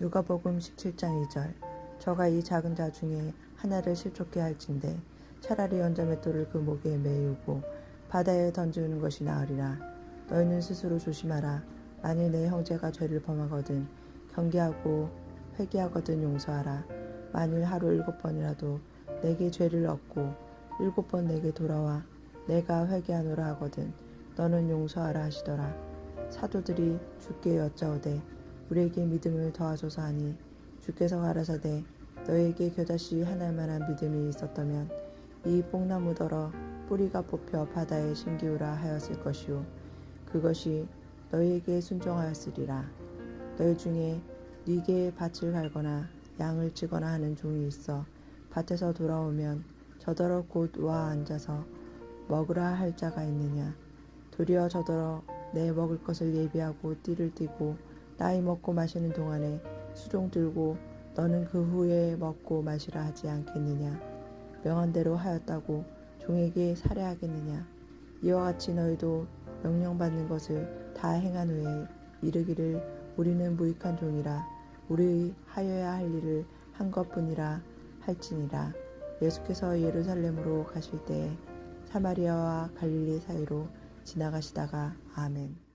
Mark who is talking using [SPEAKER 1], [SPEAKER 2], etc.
[SPEAKER 1] 누가복음 17장 2절. 저가 이 작은 자 중에 하나를 실족게 할진대 차라리 연자맷돌을 그 목에 매우고 바다에 던지는 것이 나으리라. 너희는 스스로 조심하라. 만일 내 형제가 죄를 범하거든 경계하고 회개하거든 용서하라. 만일 하루 일곱 번이라도 내게 죄를 얻고 일곱 번 내게 돌아와 내가 회개하노라 하거든 너는 용서하라 하시더라. 사도들이 주께 여짜오되 우리에게 믿음을 더하소서 하니 주께서 가라사대 너에게 겨자씨 하나 만한 믿음이 있었다면 이 뽕나무더러 뿌리가 뽑혀 바다에 심기우라 하였을 것이요. 그것이 너희에게 순종하였으리라. 너희 중에 네게 밭을 갈거나 양을 치거나 하는 종이 있어 밭에서 돌아오면 저더러 곧 와 앉아서 먹으라 할 자가 있느냐? 도리어 저더러 내 먹을 것을 예비하고 띠를 띠고 나이 먹고 마시는 동안에 수종 들고 너는 그 후에 먹고 마시라 하지 않겠느냐? 명한대로 하였다고 종에게 살해하겠느냐? 이와 같이 너희도 명령받는 것을 다 행한 후에 이르기를 우리는 무익한 종이라. 우리 하여야 할 일을 한 것뿐이라 할지니라. 예수께서 예루살렘으로 가실 때에 사마리아와 갈릴리 사이로 지나가시다가 아멘